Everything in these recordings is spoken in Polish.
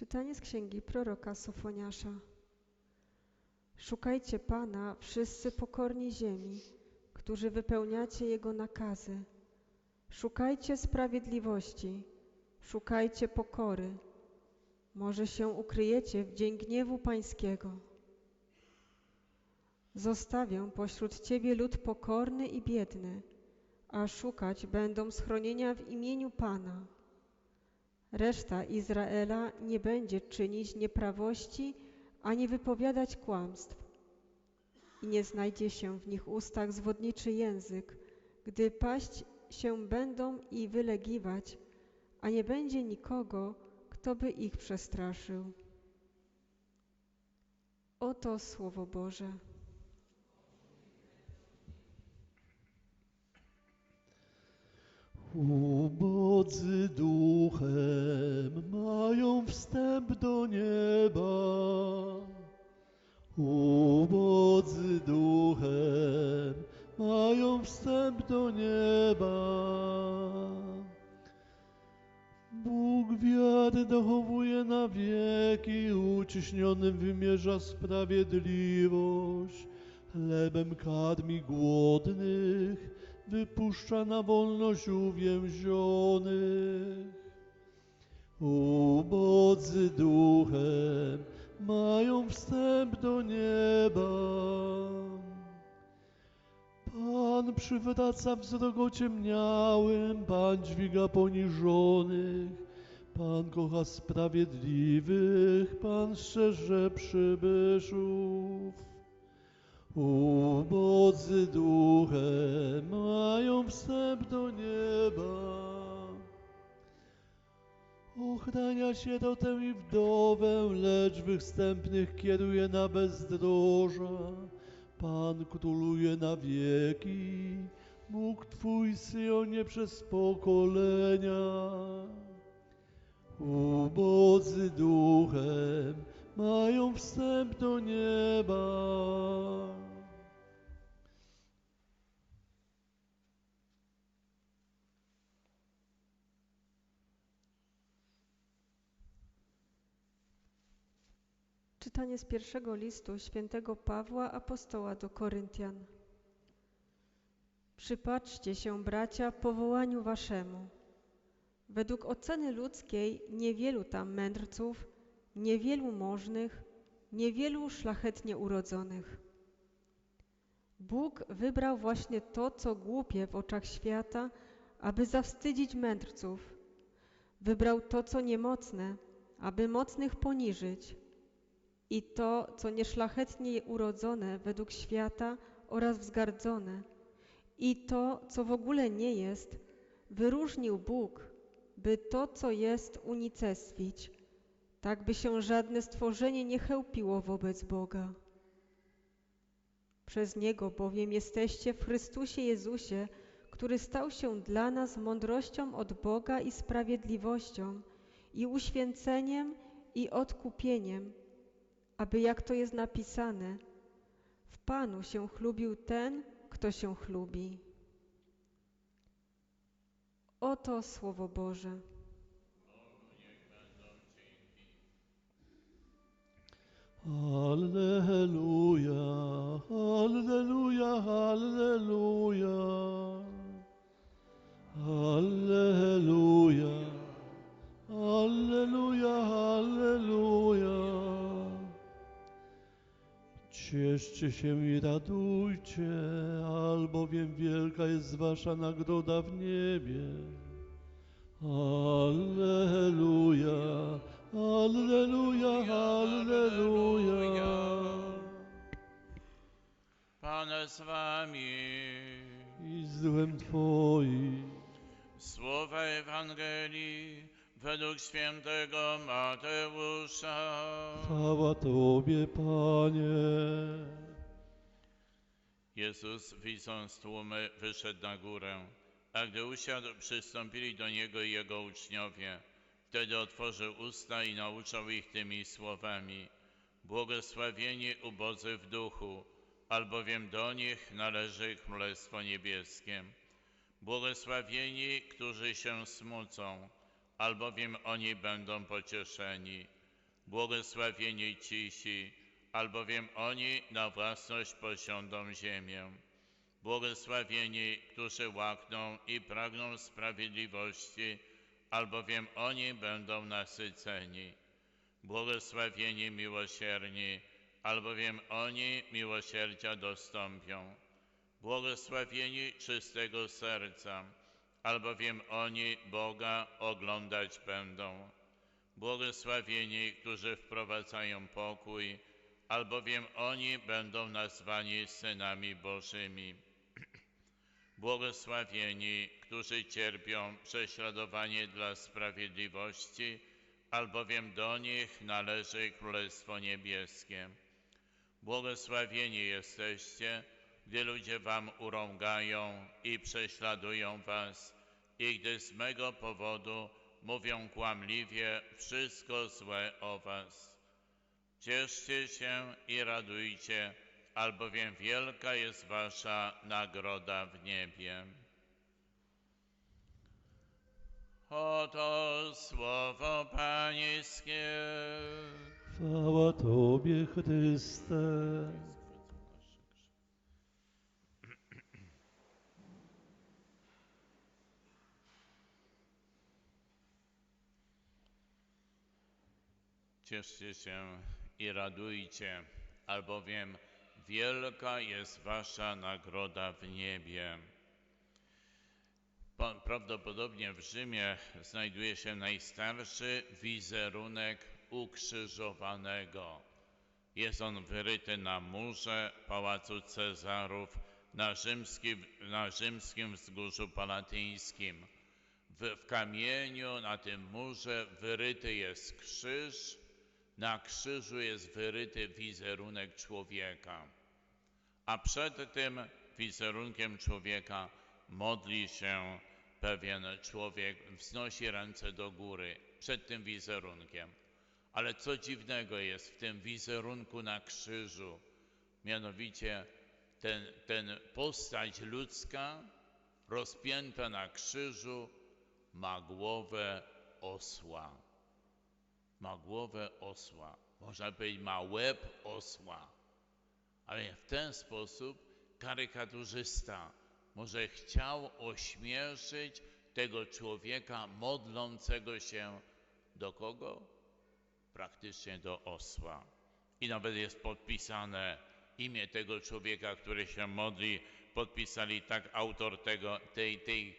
Czytanie z księgi proroka Sofoniasza. Szukajcie Pana, wszyscy pokorni ziemi, którzy wypełniacie Jego nakazy. Szukajcie sprawiedliwości, szukajcie pokory. Może się ukryjecie w dzień gniewu Pańskiego. Zostawię pośród Ciebie lud pokorny i biedny, a szukać będą schronienia w imieniu Pana. Reszta Izraela nie będzie czynić nieprawości ani wypowiadać kłamstw. I nie znajdzie się w nich ustach zwodniczy język, gdy paść się będą i wylegiwać, a nie będzie nikogo, kto by ich przestraszył. Oto Słowo Boże. Ubodzy duchem mają wstęp do nieba. Ubodzy duchem mają wstęp do nieba. Bóg wiary dochowuje na wieki, uciśnionym wymierza sprawiedliwość. Chlebem karmi głodnych, wypuszcza na wolność uwięzionych. Ubodzy duchem mają wstęp do nieba. Pan przywraca wzrok ociemniałym, Pan dźwiga poniżonych, Pan kocha sprawiedliwych, Pan strzeże przybyszów. Ubodzy duchem mają wstęp do nieba. Ochrania sierotę i wdowę, lecz występnych kieruje na bezdroża. Pan króluje na wieki, Bóg Twój Syjonie przez pokolenia. Ubodzy duchem mają wstęp do nieba. Czytanie z pierwszego listu świętego Pawła apostoła do Koryntian. Przypatrzcie się, bracia, powołaniu waszemu. Według oceny ludzkiej niewielu tam mędrców, niewielu możnych, niewielu szlachetnie urodzonych. Bóg wybrał właśnie to, co głupie w oczach świata, aby zawstydzić mędrców. Wybrał to, co niemocne, aby mocnych poniżyć i to, co nieszlachetnie urodzone według świata oraz wzgardzone, i to, co w ogóle nie jest, wyróżnił Bóg, by to, co jest, unicestwić, tak by się żadne stworzenie nie chełpiło wobec Boga. Przez Niego bowiem jesteście w Chrystusie Jezusie, który stał się dla nas mądrością od Boga i sprawiedliwością, i uświęceniem, i odkupieniem, aby jak to jest napisane, w Panu się chlubił ten, kto się chlubi. Oto Słowo Boże. Alleluja, Alleluja, Alleluja. Alleluja, Alleluja, Alleluja. Cieszcie się i radujcie, albowiem wielka jest wasza nagroda w niebie. Alleluja, Alleluja, Alleluja. Pan z wami. I z duchem Twoim. Słowa Ewangelii według świętego Mateusza. Chwała Tobie, Panie. Jezus, widząc tłumy, wyszedł na górę, a gdy usiadł, przystąpili do Niego i Jego uczniowie. Wtedy otworzył usta i nauczał ich tymi słowami. Błogosławieni ubodzy w duchu, albowiem do nich należy Królestwo Niebieskie. Błogosławieni, którzy się smucą, albowiem oni będą pocieszeni. Błogosławieni cisi, albowiem oni na własność posiądą ziemię. Błogosławieni, którzy łakną i pragną sprawiedliwości, albowiem oni będą nasyceni. Błogosławieni miłosierni, albowiem oni miłosierdzia dostąpią. Błogosławieni czystego serca, albowiem oni Boga oglądać będą. Błogosławieni, którzy wprowadzają pokój, albowiem oni będą nazwani synami Bożymi. Błogosławieni, którzy cierpią prześladowanie dla sprawiedliwości, albowiem do nich należy Królestwo Niebieskie. Błogosławieni jesteście, gdy ludzie wam urągają i prześladują was, i gdy z mego powodu mówią kłamliwie wszystko złe o was. Cieszcie się i radujcie, albowiem wielka jest wasza nagroda w niebie. Oto słowo Pańskie. Chwała Tobie, Chryste. Cieszcie się i radujcie, albowiem wielka jest wasza nagroda w niebie. Prawdopodobnie w Rzymie znajduje się najstarszy wizerunek ukrzyżowanego. Jest on wyryty na murze Pałacu Cezarów na rzymskim, na rzymskim wzgórzu palatyńskim. W, w kamieniu na tym murze wyryty jest krzyż, na krzyżu jest wyryty wizerunek człowieka, a przed tym wizerunkiem człowieka modli się pewien człowiek, wznosi ręce do góry przed tym wizerunkiem. Ale co dziwnego jest w tym wizerunku na krzyżu, mianowicie ten, ten postać ludzka rozpięta na krzyżu ma głowę osła ma głowę osła. Można powiedzieć, ma łeb osła. Ale w ten sposób karykaturzysta może chciał ośmieszyć tego człowieka modlącego się do kogo? Praktycznie do osła. I nawet jest podpisane imię tego człowieka, który się modli. Podpisali tak autor tego, tej, tej,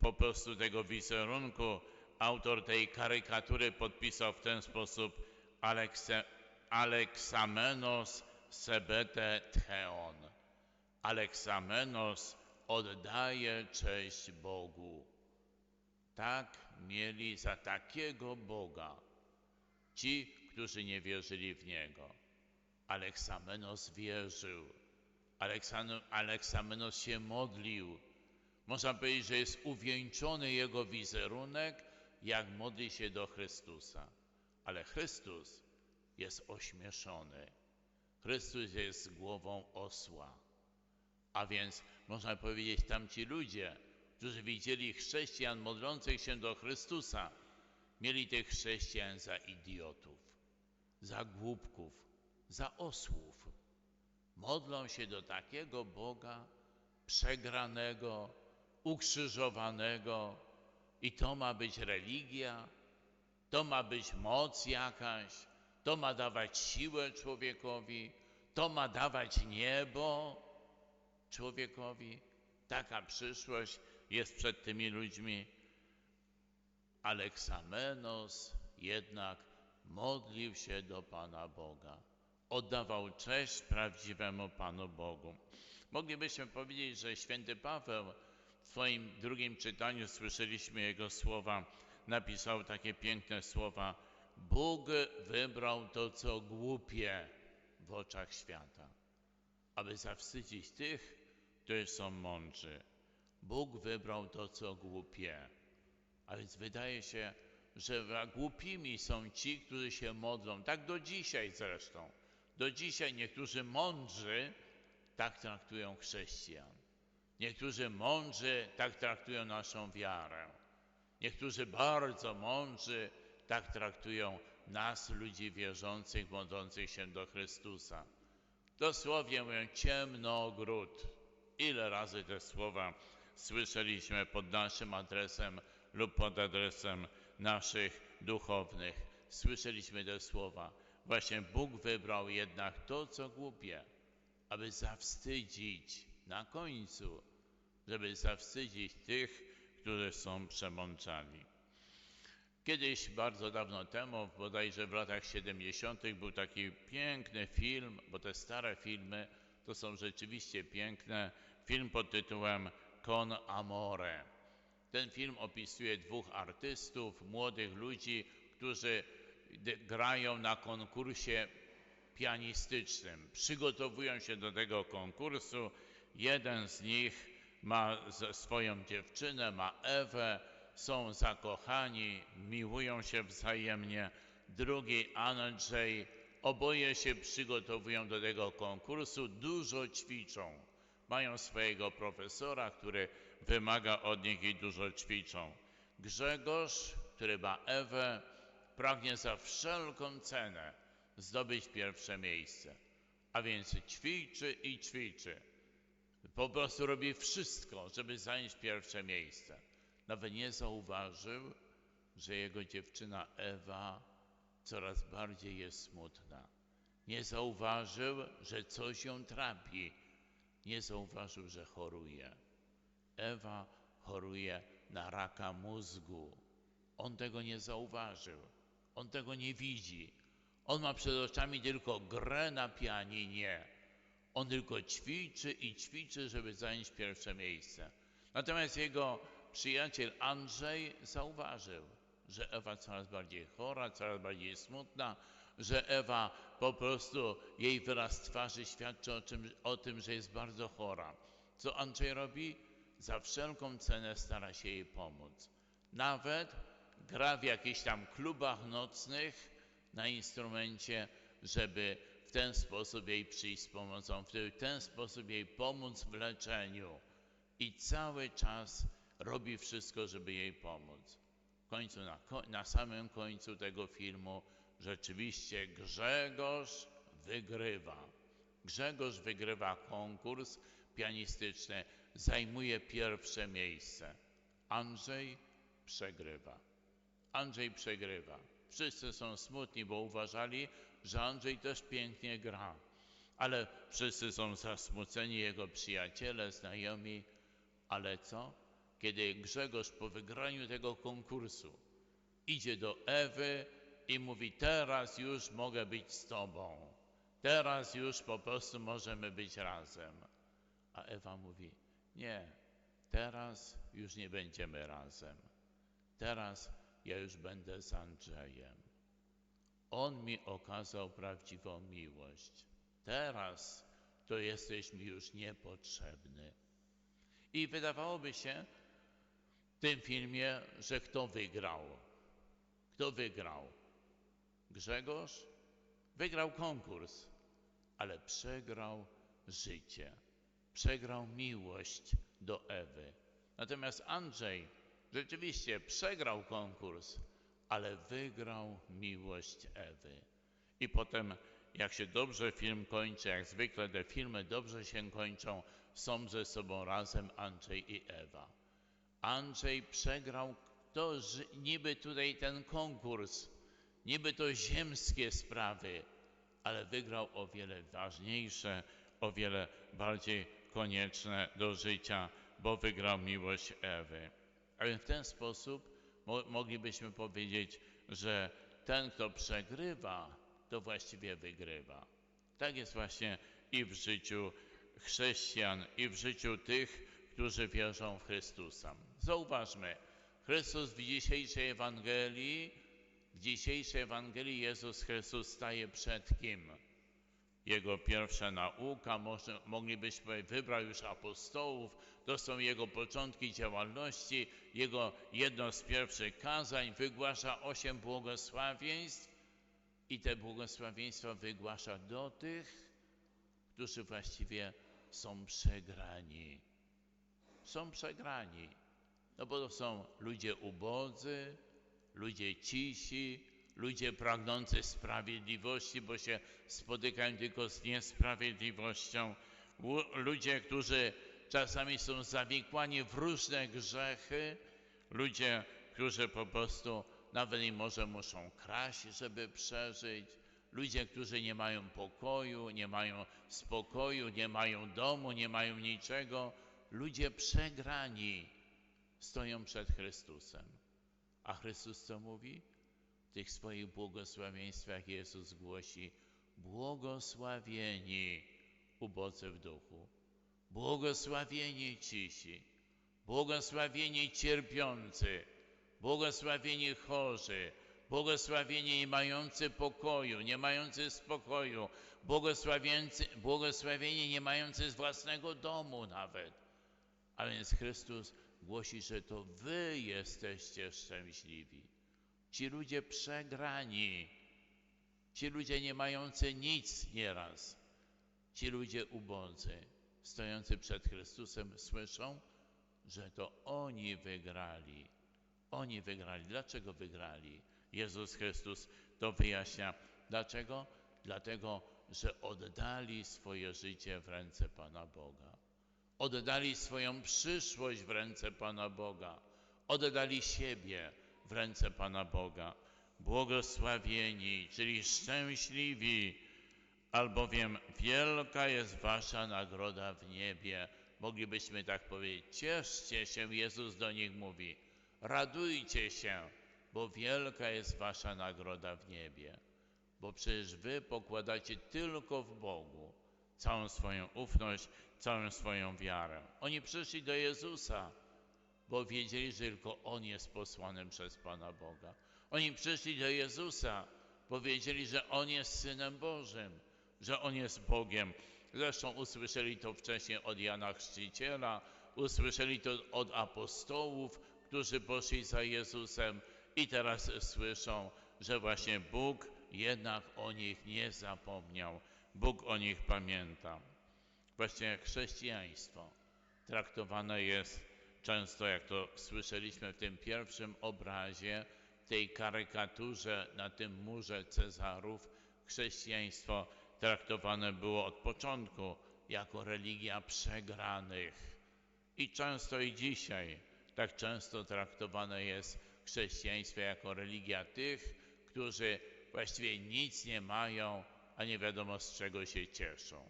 po prostu tego wizerunku, autor tej karykatury podpisał w ten sposób Alekse, Aleksamenos sebete theon. Aleksamenos oddaje cześć Bogu. Tak mieli za takiego Boga ci, którzy nie wierzyli w Niego. Aleksamenos wierzył. Aleksamenos się modlił. Można powiedzieć, że jest uwieńczony jego wizerunek, jak modli się do Chrystusa. Ale Chrystus jest ośmieszony. Chrystus jest głową osła. A więc można powiedzieć, tamci ludzie, którzy widzieli chrześcijan modlących się do Chrystusa, mieli tych chrześcijan za idiotów, za głupków, za osłów. Modlą się do takiego Boga przegranego, ukrzyżowanego, i to ma być religia, to ma być moc jakaś, to ma dawać siłę człowiekowi, to ma dawać niebo człowiekowi. Taka przyszłość jest przed tymi ludźmi. Aleksamenos jednak modlił się do Pana Boga. Oddawał cześć prawdziwemu Panu Bogu. Moglibyśmy powiedzieć, że święty Paweł w swoim drugim czytaniu słyszeliśmy jego słowa, napisał takie piękne słowa: Bóg wybrał to, co głupie w oczach świata, aby zawstydzić tych, którzy są mądrzy. Bóg wybrał to, co głupie. A więc wydaje się, że głupimi są ci, którzy się modlą. Tak do dzisiaj zresztą. Do dzisiaj niektórzy mądrzy tak traktują chrześcijan. Niektórzy mądrzy tak traktują naszą wiarę. Niektórzy bardzo mądrzy tak traktują nas, ludzi wierzących, modlących się do Chrystusa. Dosłownie mówią ciemnogród. Ile razy te słowa słyszeliśmy pod naszym adresem lub pod adresem naszych duchownych. Słyszeliśmy te słowa. Właśnie Bóg wybrał jednak to, co głupie, aby zawstydzić na końcu, żeby zawstydzić tych, którzy są przemączani. Kiedyś, bardzo dawno temu, bodajże w latach 70., był taki piękny film, bo te stare filmy to są rzeczywiście piękne. Film pod tytułem Con Amore. Ten film opisuje dwóch artystów, młodych ludzi, którzy grają na konkursie pianistycznym. Przygotowują się do tego konkursu. Jeden z nich ma ze- swoją dziewczynę, ma Ewę, są zakochani, miłują się wzajemnie. Drugi Andrzej, oboje się przygotowują do tego konkursu, dużo ćwiczą. Mają swojego profesora, który wymaga od nich i dużo ćwiczą. Grzegorz, który ma Ewę, pragnie za wszelką cenę zdobyć pierwsze miejsce. A więc ćwiczy i ćwiczy. Po prostu robi wszystko, żeby zająć pierwsze miejsce. Nawet nie zauważył, że jego dziewczyna Ewa coraz bardziej jest smutna. Nie zauważył, że coś ją trapi. Nie zauważył, że choruje. Ewa choruje na raka mózgu. On tego nie zauważył. On tego nie widzi. On ma przed oczami tylko grę na pianinie. On tylko ćwiczy i ćwiczy, żeby zająć pierwsze miejsce. Natomiast jego przyjaciel Andrzej zauważył, że Ewa coraz bardziej chora, coraz bardziej smutna, że Ewa po prostu, jej wyraz twarzy świadczy o, czym, o tym, że jest bardzo chora. Co Andrzej robi? Za wszelką cenę stara się jej pomóc. Nawet gra w jakichś tam klubach nocnych na instrumencie, żeby ten sposób jej przyjść z pomocą, w ten sposób jej pomóc w leczeniu. I cały czas robi wszystko, żeby jej pomóc. W końcu, na, na samym końcu tego filmu, rzeczywiście Grzegorz wygrywa. Grzegorz wygrywa konkurs pianistyczny, zajmuje pierwsze miejsce. Andrzej przegrywa. Andrzej przegrywa. Wszyscy są smutni, bo uważali, że Andrzej też pięknie gra. Ale wszyscy są zasmuceni, jego przyjaciele, znajomi. Ale co? Kiedy Grzegorz po wygraniu tego konkursu idzie do Ewy i mówi: Teraz już mogę być z tobą. Teraz już po prostu możemy być razem. A Ewa mówi: Nie, teraz już nie będziemy razem. Teraz ja już będę z Andrzejem. On mi okazał prawdziwą miłość. Teraz to jesteś mi już niepotrzebny. I wydawałoby się w tym filmie, że kto wygrał? Kto wygrał? Grzegorz? Wygrał konkurs, ale przegrał życie. Przegrał miłość do Ewy. Natomiast Andrzej rzeczywiście przegrał konkurs, ale wygrał miłość Ewy. I potem, jak się dobrze film kończy, jak zwykle te filmy dobrze się kończą, są ze sobą razem Andrzej i Ewa. Andrzej przegrał to niby tutaj ten konkurs, niby to ziemskie sprawy, ale wygrał o wiele ważniejsze, o wiele bardziej konieczne do życia, bo wygrał miłość Ewy. A więc w ten sposób mo- moglibyśmy powiedzieć, że ten, kto przegrywa, to właściwie wygrywa. Tak jest właśnie i w życiu chrześcijan, i w życiu tych, którzy wierzą w Chrystusa. Zauważmy, Chrystus w dzisiejszej Ewangelii, w dzisiejszej Ewangelii Jezus Chrystus staje przed kim? Jego pierwsza nauka, może, moglibyśmy wybrał już apostołów, to są jego początki działalności, jego jedno z pierwszych kazań, wygłasza osiem błogosławieństw. I te błogosławieństwa wygłasza do tych, którzy właściwie są przegrani. Są przegrani, no bo to są ludzie ubodzy, ludzie cisi, ludzie pragnący sprawiedliwości, bo się spotykają tylko z niesprawiedliwością, Lu- ludzie, którzy czasami są zawikłani w różne grzechy, ludzie, którzy po prostu nawet i może muszą kraść, żeby przeżyć, ludzie, którzy nie mają pokoju, nie mają spokoju, nie mają domu, nie mają niczego, ludzie przegrani stoją przed Chrystusem. A Chrystus co mówi? Tych swoich błogosławieństwach Jezus głosi: Błogosławieni ubodzy w duchu, błogosławieni cisi, błogosławieni cierpiący, błogosławieni chorzy, błogosławieni nie mający pokoju, nie mający spokoju, błogosławieni nie mający własnego domu nawet. A więc Chrystus głosi, że to wy jesteście szczęśliwi. Ci ludzie przegrani, ci ludzie nie mający nic nieraz, ci ludzie ubodzy, stojący przed Chrystusem, słyszą, że to oni wygrali. Oni wygrali. Dlaczego wygrali? Jezus Chrystus to wyjaśnia. Dlaczego? Dlatego, że oddali swoje życie w ręce Pana Boga. Oddali swoją przyszłość w ręce Pana Boga. Oddali siebie w ręce Pana Boga. Błogosławieni, czyli szczęśliwi, albowiem wielka jest wasza nagroda w niebie. Moglibyśmy tak powiedzieć, cieszcie się, Jezus do nich mówi, radujcie się, bo wielka jest wasza nagroda w niebie. Bo przecież wy pokładacie tylko w Bogu całą swoją ufność, całą swoją wiarę. Oni przyszli do Jezusa, bo wiedzieli, że tylko On jest posłanym przez Pana Boga. Oni przyszli do Jezusa, bo wiedzieli, że On jest Synem Bożym, że On jest Bogiem. Zresztą usłyszeli to wcześniej od Jana Chrzciciela, usłyszeli to od apostołów, którzy poszli za Jezusem i teraz słyszą, że właśnie Bóg jednak o nich nie zapomniał. Bóg o nich pamięta. Właśnie chrześcijaństwo traktowane jest często, jak to słyszeliśmy w tym pierwszym obrazie, tej karykaturze na tym murze Cezarów, chrześcijaństwo traktowane było od początku jako religia przegranych. I często i dzisiaj tak często traktowane jest chrześcijaństwo jako religia tych, którzy właściwie nic nie mają, a nie wiadomo z czego się cieszą.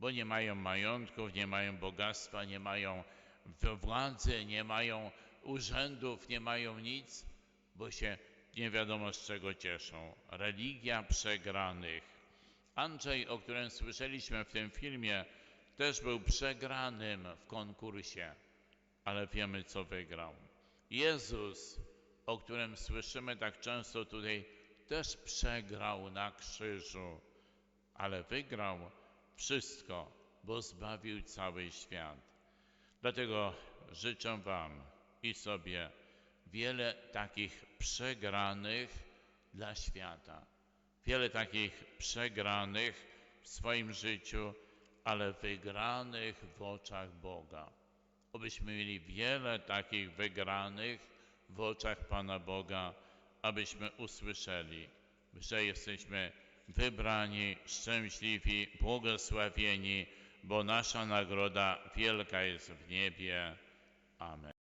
Bo nie mają majątków, nie mają bogactwa, nie mają w- władzy, nie mają urzędów, nie mają nic, bo się nie wiadomo z czego cieszą. Religia przegranych. Andrzej, o którym słyszeliśmy w tym filmie, też był przegranym w konkursie, ale wiemy, co wygrał. Jezus, o którym słyszymy tak często tutaj, też przegrał na krzyżu, ale wygrał wszystko, bo zbawił cały świat. Dlatego życzę Wam i sobie wiele takich przegranych dla świata, wiele takich przegranych w swoim życiu, ale wygranych w oczach Boga. Obyśmy mieli wiele takich wygranych w oczach Pana Boga, abyśmy usłyszeli, że jesteśmy wybrani, szczęśliwi, błogosławieni, bo nasza nagroda wielka jest w niebie. Amen.